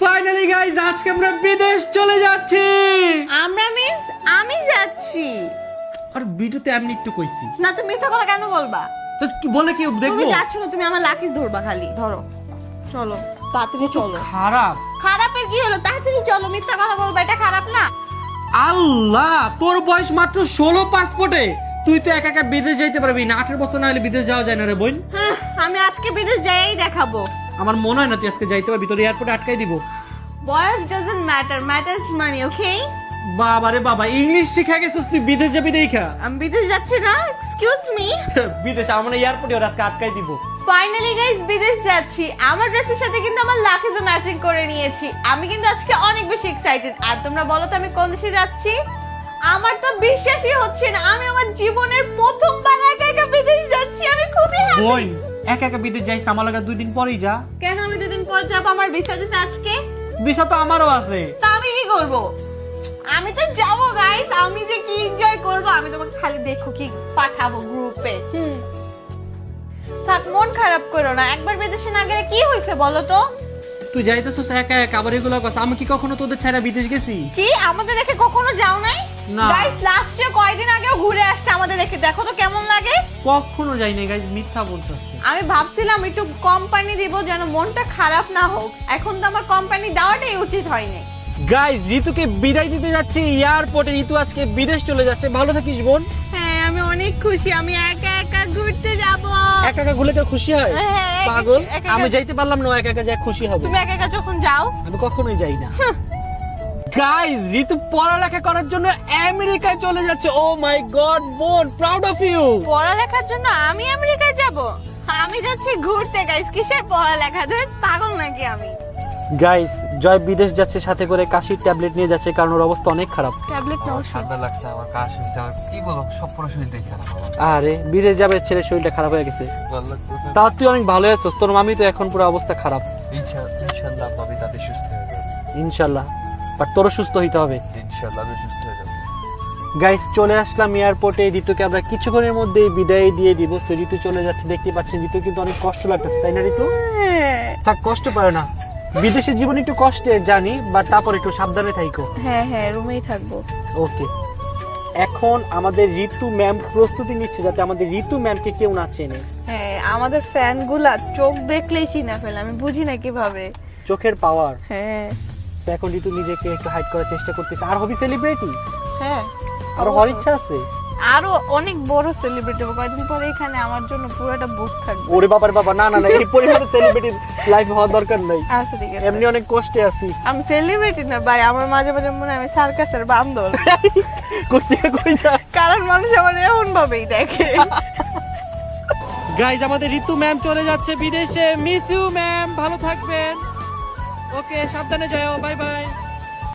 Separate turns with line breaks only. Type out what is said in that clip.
Finally guys আজকে আমরা বিদেশ চলে যাচ্ছি।
আমরা মিন্স আমি যাচ্ছি।
আর ভিডিওতে এমনি একটু কইছি।
না তুমি মিথ্যা কথা কেন বলবা?
তো কি বলে কি
তুমি
দেখব?
যাচ্ছ না তুমি আমার লাকিস ধরবা খালি ধরো। চলো তাড়াতাড়ি চলো।
খারাপ।
খারাপের কি হলো? তাড়াতাড়ি চলো মিথ্যা কথা বলবা এটা খারাপ না।
আল্লাহ তোর বয়স মাত্র ষোলো পাসপোর্টে তুই তো একা একা বিদেশ যাইতে পারবি না আঠারো বছর না হলে বিদেশ যাওয়া যায় না রে বোন।
হ্যাঁ, আমি আজকে বিদেশ যাই দেখাবো।
আমার মনে হয় না তুই আজকে যাইতে পারবি তোর এয়ারপোর্টে আটকাই দিব।
বয়স doesn't matter matters money okay
বাবা রে বাবা ইংলিশ শিখা গেছিস তুই বিদেশ যাবি দেখা।
আমি বিদেশ যাচ্ছি না এক্সকিউজ মি
বিদেশ আমার এয়ারপোর্টে ওর আজকে আটকাই দিব।
ফাইনালি গাইস বিদেশ যাচ্ছি। আমার ড্রেসের সাথে কিন্তু আমার লাকিজও ম্যাচিং করে নিয়েছি। আমি কিন্তু আজকে অনেক বেশি এক্সাইটেড আর তোমরা বলো তো আমি কোন দেশে যাচ্ছি? আমার তো বিশ্বাসই হচ্ছে না আমি আমার জীবনের প্রথমবার একা একা বিদেশ যাচ্ছি আমি খুবই হ্যাপি
বোন একা একা বিদেশ যাইস আমার লাগা দুই দিন পরেই যা।
কেন আমি দুদিন পর যাব? আমার ভিসা দিতে আজকে?
ভিসা তো আমারও আছে।
তা আমি কি করব? আমি তো যাব গাইস আমি যে কি এনজয় করব আমি তোমাকে খালি দেখো কি পাঠাবো গ্রুপে থাক মন খারাপ করো না। একবার বিদেশে না গেলে কি হয়েছে বলো তো?
তুই যাইতেছিস একা একা আবার এগুলো কথা আমি কি কখনো তোদের ছাড়া বিদেশ গেছি?
কি? আমাদের দেখে কখনো যাও নাই?
না।
গাইস লাস্ট কয়দিন আগেও ঘুরে আসছে আমাদের দেখে। দেখো তো কেমন লাগে?
কখনো যাই না গাইজ মিথ্যা বলতেছে
আমি ভাবছিলাম একটু কোম্পানি দিব যেন মনটা খারাপ না হোক। এখন তো আমার কোম্পানি দেওয়াটাই উচিত হয়নি
গাইজ ঋতুকে বিদায় দিতে যাচ্ছি। এয়ারপোর্টে ঋতু আজকে বিদেশ চলে যাচ্ছে। ভালো থাকিস বোন।
হ্যাঁ আমি অনেক খুশি। আমি একা একা ঘুরতে যাব।
একা একা ঘুরে কেউ খুশি হয়।
হ্যাঁ, একা-
পাগল।
একা একা-
আমি যাইতে পারলাম না ও একা একা যা খুশি হবে।
তুমি একা একা যখন যাও।
আমি কখনোই যাই না। গাইজ ঋতু পড়ালেখা করার জন্য আমেরিকায় চলে যাচ্ছে। ও মাই গড বোন প্রাউড অফ ইউ
পড়ালেখার জন্য আমি আমেরিকায় যাব? আমি যাচ্ছি ঘুরতে গাইস কিসের পড়ালেখা? ধর পাগল নাকি আমি?
গাইজ জয় বিদেশ যাচ্ছে সাথে করে কাশির ট্যাবলেট নিয়ে যাচ্ছে কারণ ওর অবস্থা অনেক খারাপ।
ট্যাবলেট নাও
ঠান্ডা লাগছে আমার কাশ হয়েছে আমার কি বলব সব পুরো শরীরটাই খারাপ
আরে বিদেশ যাবে ছেলে শরীরটা খারাপ হয়ে গেছে। তাও তুই অনেক ভালো আছিস তোর মামি তো এখন পুরো অবস্থা খারাপ।
ইনশা- ইনশাল্লাহ ভাবি তাদের সুস্থ হয়ে যাবে।
ইনশাল্লাহ। বাট তোরও সুস্থ হইতে হবে।
ইনশাল্লাহ আমি সুস্থ হয়ে যাব।
গাইস চলে আসলাম এয়ারপোর্টে ঋতুকে আমরা কিছুক্ষণের মধ্যে বিদায় দিয়ে দিব। সে ঋতু চলে যাচ্ছে দেখতে পাচ্ছেন ঋতু কিন্তু অনেক কষ্ট লাগতেছে তাই না ঋতু? থাক কষ্ট পায় না। বিদেশের জীবন একটু কষ্টের জানি বাট তারপর একটু সাবধানে থাইকো।
হ্যাঁ হ্যাঁ রুমেই থাকব।
ওকে। এখন আমাদের ঋতু ম্যাম প্রস্তুতি নিচ্ছে যাতে আমাদের ঋতু ম্যামকে কেউ না চেনে।
হ্যাঁ আমাদের ফ্যানগুলা চোখ দেখলেই চিনা ফেলে আমি বুঝি না কীভাবে।
চোখের পাওয়ার
হ্যাঁ।
এখন ঋতু নিজেকে একটু হাইড করার চেষ্টা করতেছে। আর হবি সেলিব্রিটি
হ্যাঁ।
আর হওয়ার ইচ্ছা আছে?
আরও অনেক বড় সেলিব্রিটি হবে। কয়েকদিন পরে এখানে আমার জন্য পুরোটা বুক থাকবে।
ওরে বাবার বাবা না না না এই পরিমাণে সেলিব্রিটি লাইফ হওয়ার দরকার নাই।
আচ্ছা ঠিক আছে।
এমনি অনেক কষ্টে আছি।
আমি সেলিব্রিটি না ভাই আমার মাঝে মাঝে মনে হয় আমি সার্কাসের বান্দর।
করতে কই যা
কারণ মানুষ আমার এমন ভাবেই দেখে।
গাইজ আমাদের ঋতু ম্যাম চলে যাচ্ছে বিদেশে। মিস ইউ ম্যাম ভালো থাকবেন। ওকে সাবধানে যাও বাই বাই।